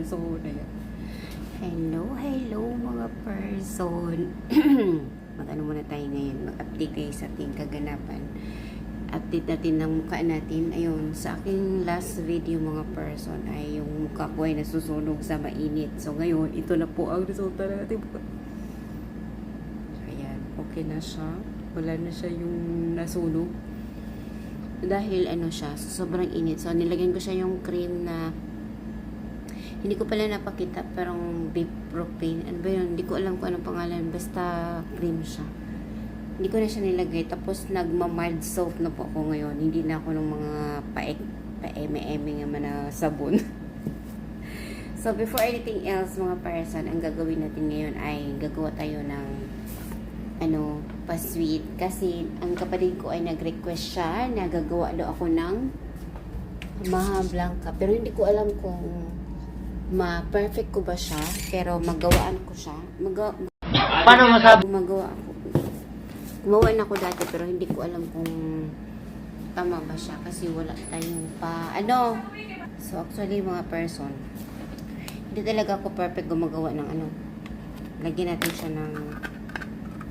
person. Ayan. Hello, hello mga person. Mag-ano muna tayo ngayon. Mag-update tayo sa ating kaganapan. Update natin ng mukha natin. Ayun, sa aking last video mga person ay yung mukha ko ay nasusunog sa mainit. So ngayon, ito na po ang resulta natin. Ayan, okay na siya. Wala na siya yung nasunog. Dahil ano siya, sobrang init. So nilagyan ko siya yung cream na hindi ko pala napakita parang beef propane. Ano ba yun? Hindi ko alam kung anong pangalan. Basta cream siya. Hindi ko na siya nilagay. Tapos nagma-mild soap na po ako ngayon. Hindi na ako ng mga paek, paeme-eme nga man na sabon. so before anything else mga person, ang gagawin natin ngayon ay gagawa tayo ng ano, pa-sweet. Kasi ang kapatid ko ay nag-request siya na gagawa daw ako ng Maha. Pero hindi ko alam kung ma-perfect ko ba siya. Pero magawaan ko siya. Maga Paano masabi? Gumagawa ako. Gumawa na ako dati pero hindi ko alam kung tama ba siya kasi wala tayong pa ano. So actually mga person, hindi talaga ako perfect gumagawa ng ano. Lagyan natin siya ng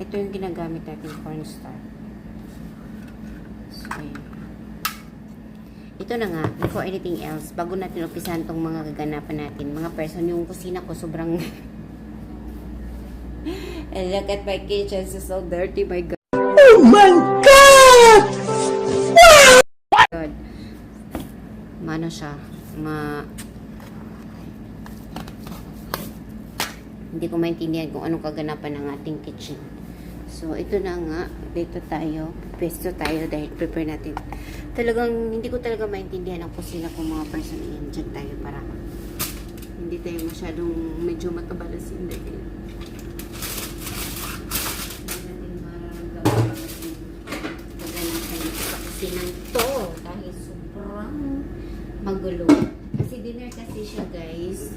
ito yung ginagamit natin cornstar. So, ayan. Ito na nga, before anything else, bago natin umpisahan tong mga gaganapan natin, mga person, yung kusina ko sobrang And look at my kitchen. It's so dirty, my God. Oh my God! God. Mano siya? Ma... Hindi ko maintindihan kung anong kaganapan ng ating kitchen. So, ito na nga. Dito tayo. Pesto tayo dahil prepare natin. Talagang, hindi ko talaga maintindihan ang kusina ko mga person. Ayan, dyan tayo para hindi tayo masyadong medyo matabalas hindi. Sinang to dahil sobrang magulo. Kasi dinner kasi siya guys.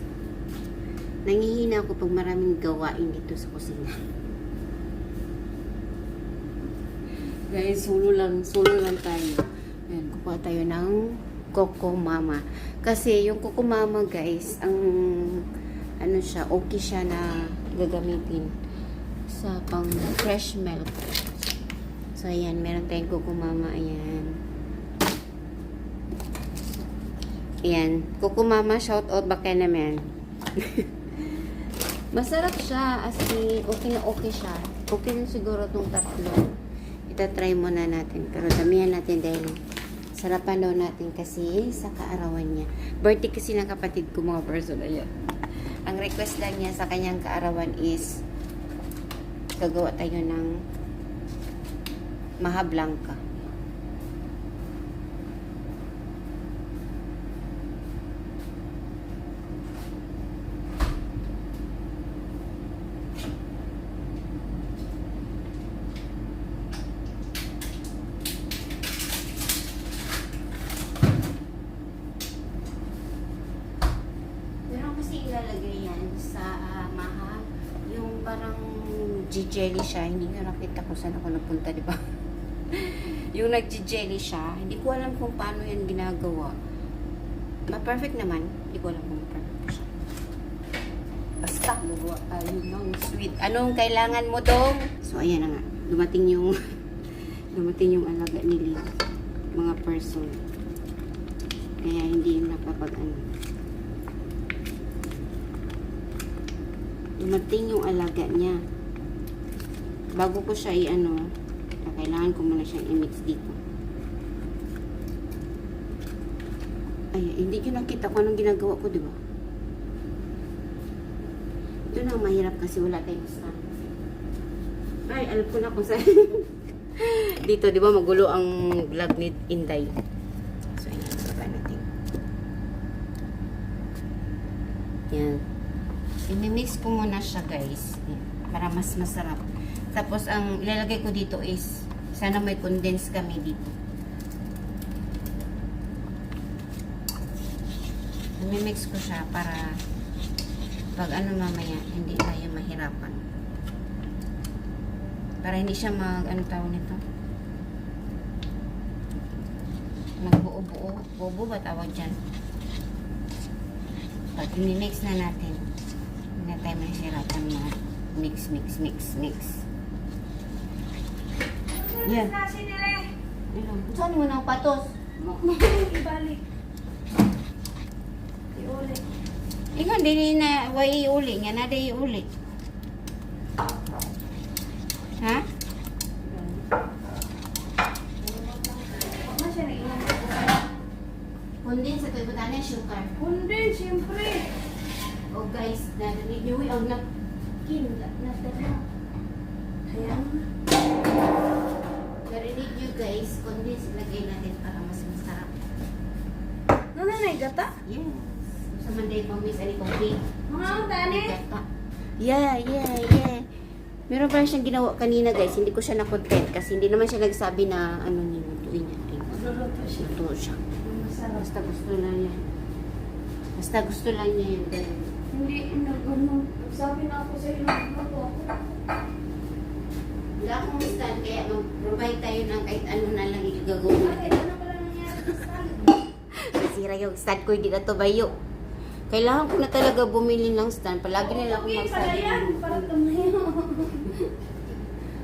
Nangihina ako pag maraming gawain dito sa kusina. Guys, solo lang, solo lang tayo. Ayan, kukuha tayo ng Coco Mama. Kasi yung Coco Mama guys, ang ano siya, okay siya na gagamitin sa pang fresh milk. So, ayan, meron tayong Coco Mama, ayan. Ayan, Coco Mama, shout out baka naman. Masarap siya, as in, okay na okay siya. Okay na siguro tong tatlo. Itatry muna natin, pero damihan natin dahil sarapan daw natin kasi sa kaarawan niya. Birthday kasi ng kapatid ko mga person, ayan. Ang request lang niya sa kanyang kaarawan is gagawa tayo ng Maha Blanca. Pero kasi ilalagay yan sa ah, Maha, yung parang jelly siya, hindi ko nakita kung saan ako nagpunta, di ba? yung nag-jelly siya, hindi ko alam kung paano yan ginagawa. Ma-perfect naman, hindi ko alam kung perfect siya. Basta, gagawa tayo ng sweet. Anong kailangan mo dong? So, ayan na nga. Dumating yung dumating yung alaga ni Lee. Mga person. Kaya hindi yung napapag ano. Dumating yung alaga niya. Bago ko siya i-ano, kailangan ko muna siyang i-mix dito. Ay, hindi ko nakita kung anong ginagawa ko, di ba? Na ang mahirap kasi wala tayong stand. Ay, alam ko na kung saan. dito, di ba, magulo ang vlog ni Inday. So, ayan, baba natin. Yan. I-mix ko muna siya, guys. Para mas masarap. Tapos, ang ilalagay ko dito is, sana may condense kami dito. I-mix ko siya para pag ano mamaya, hindi tayo mahirapan. Para hindi siya mag, ano tawag nito? Magbuo-buo. Bobo ba tawag dyan? Pag mix na natin, hindi na tayo mahirapan na mix, mix, mix, mix. Yan. Saan mo nang patos? Ibalik. Iulit. Ikaw, hindi na, way iuli nga, nada iuli. Ha? Huwag na siya nainom. Kundi sa tuibutan niya, sugar. Kundi, siyempre. Oh guys, narinig niyo, uy, ang nak... Kin, natara. Ayan. Niyo guys, kundi lagay natin para mas masarap. Nanay, gata? Yes. Sa Monday pang miss, ani kong cake. Mga ang tani. Yeah, yeah, yeah. Meron pa siyang ginawa kanina guys, hindi ko siya na-content kasi hindi naman siya nagsabi na ano niya, lutuin niya. Magluluto siya. Luto siya. Basta gusto lang niya. Basta gusto lang niya yun. guys. Hindi, nag-ano. Sabi na ako sa iyo, nagluto ako. Wala akong stand, kaya mag-provide tayo ng kahit ano na lang igagawin Bakit? natin. Ano pala nangyari sa stand? Nasira yung stand ko, hindi na to bayo. Kailangan ko na talaga bumili ng stand. Palagi nila akong Okay pala yan. magsabi. Para tumayo.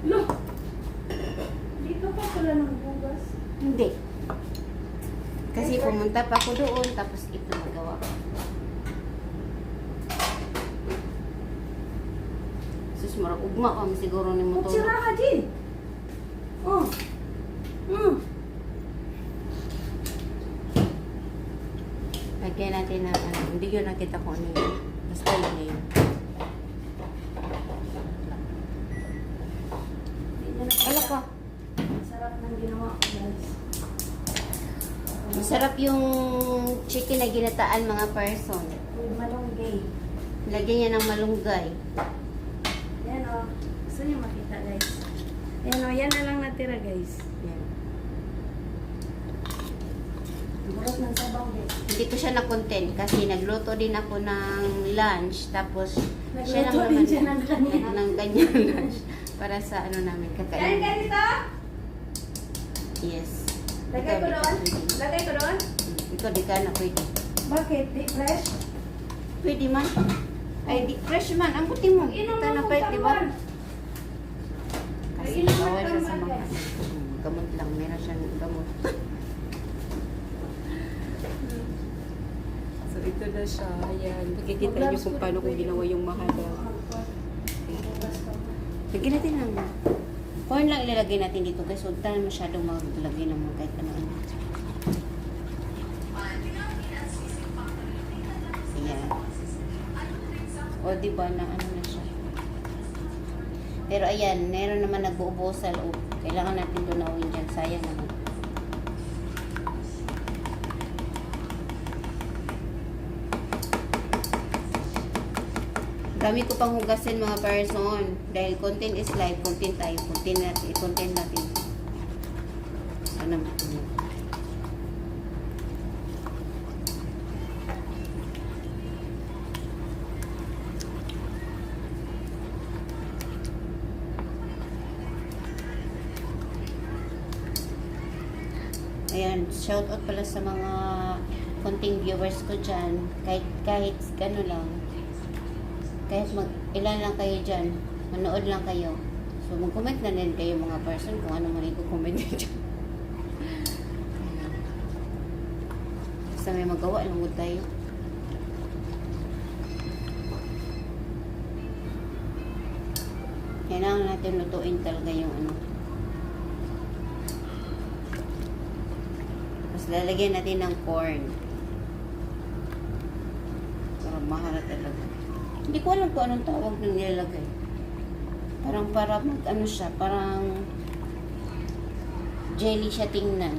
Look. Dito pa pala ng bugas. Hindi. Kasi pumunta pa ako doon, tapos ito magawa ko. Sus, marag ugma ka siguro ni mo Magsira ka din. Oh. Hmm. Lagyan natin na ano, hindi yun nakita ko ano yun. Basta yun na yun. Wala. Sarap ng ginawa ko guys. Masarap yung chicken na ginataan mga person. With malunggay. Lagyan niya ng malunggay. Yan o. Gusto niyo makita guys. Yan o. Yan na lang natira guys. Yan. Burot ng sabaw guys. Hindi ko siya na-content kasi nagluto din ako ng lunch. Tapos, siya lang Nagluto din naman siya ng kanya. ng kanyang lunch. Para sa ano namin, Kain kakain. ka dito? Yes. Lagay ko doon? Lagay ko doon? Ikaw di ka na pwede. Bakit? Di fresh? Pwede man. Ay, di, fresh man. Ang buti mo. Ito na mo pwede, di ba? katawan. Kasi Inom mo bawal siya sa mga. Hmm, gamot lang. Meron siyang gamot. so, ito na siya. Ayan. Makikita niyo kung paano ko ginawa yung mahaba. Lagyan natin lang. Corn lang ilalagay natin dito guys. Huwag tayo masyadong maglagay ng mga kahit ano. Ayan. O, di ba na ano na. Pero ayan, meron naman nagbuubo sa loob. Kailangan natin tunawin dyan. Sayang naman. Dami ko pang hugasin mga person. Dahil content is life, content tayo. Content natin, content natin. Ano? Ayan, shout out pala sa mga konting viewers ko dyan. Kahit, kahit gano lang. Kahit mag, ilan lang kayo dyan. Manood lang kayo. So, mag-comment na din kayo mga person kung ano man i-comment dyan. Basta may magawa, lungod tayo. Kailangan natin lutuin talaga yung ano. Tapos lalagyan natin ng corn. Para maharap talaga. Hindi ko alam kung anong tawag ng nilalagay. Parang para mag ano siya, parang jelly siya tingnan.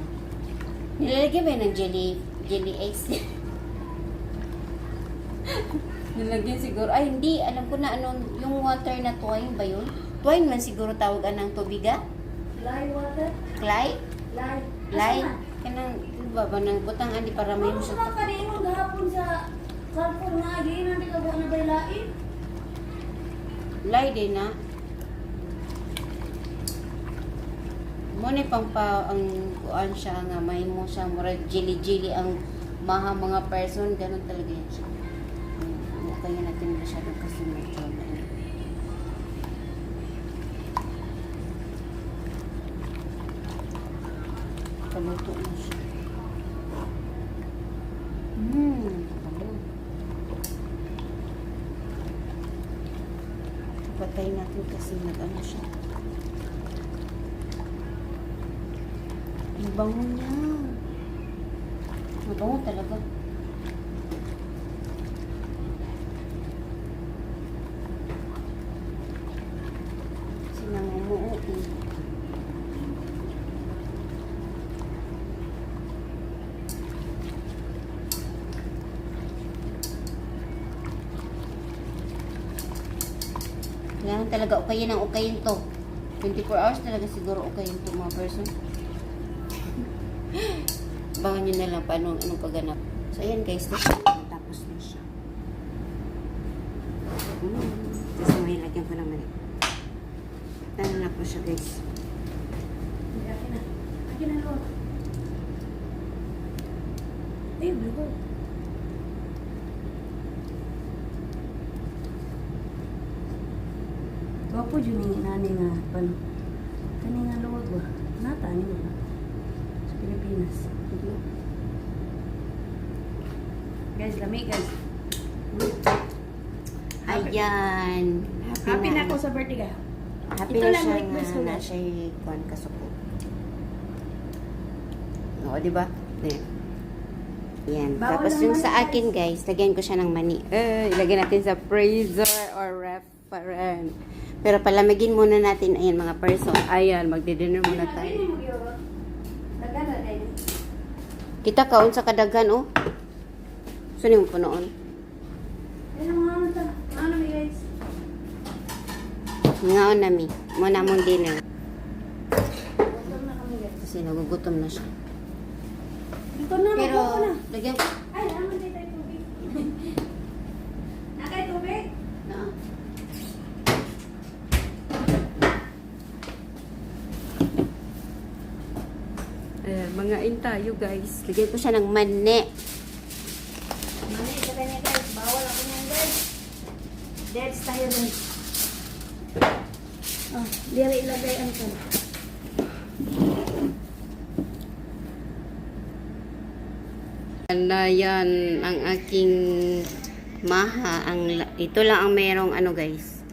Nilalagyan ba ng jelly, jelly eggs? Nilagyan siguro. Ay, hindi. Alam ko na ano, yung water na twine ba yun? Twine man siguro tawagan ng tubiga? Lye water? Clay? Lye. Na? Kanang, ba ba, nang butang para may Ano siya. sa kanino gahapon sa cellphone nga agi nanti ka buwan na baylain? Lay din na. Mo ni pang pa ang kuan siya nga may mo siya murag jili-jili ang maha mga person ganun talaga yan siya. ukayin natin masyadong medyo mainit. Paluto na Patay natin kasi nag-ano siya. Ang bango niya. Mabango talaga. Sinangumuo eh. Kailangan talaga ukayin ang ukayin to. 24 hours talaga siguro ukayin to mga person. Bangan nyo na lang paano anong pagganap. So ayan guys, tapos na siya. Mm. Tapos may lagyan ko naman. Ano na po siya guys. Akin na. Akin na Lord. Ay, bro. Wapo dyan yung nani nga, pano? Kani nga luwag ba? Nata, ni ba? Sa Pilipinas. Guys, lami guys. Ayan. Happy na ako sa birthday ka. Happy Ito na lang siya request na. na siya kuhan kasuko. Oo, di ba? Ayan. Yan. Bawal Tapos yung sa akin guys, lagyan ko siya ng mani. Eh, ilagay natin sa freezer or referent. Pero palamigin muna natin, ayan mga person. Ayan, magdi-dinner muna tayo. Kita kaon sa kadaghan, oh. Saan yung punoon? Ta? Ano mi? Ngaon. Muna mong dinner. Na. Kasi nagugutom na siya. Dito na, Pero, na. lagyan Ay, naman din tayo tubig. Nakay tubig? na. Ayan, mga in tayo guys. Lagyan ko siya ng mani. Mali, sa kanya guys. Bawal ako niyan guys. Dead tayo guys. Oh, dili ilagay ang kan. Na yan ang aking maha. Ang, ito lang ang merong ano guys.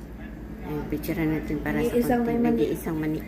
Ay, picture natin para sa May isang may mani. Nag-iisang mani.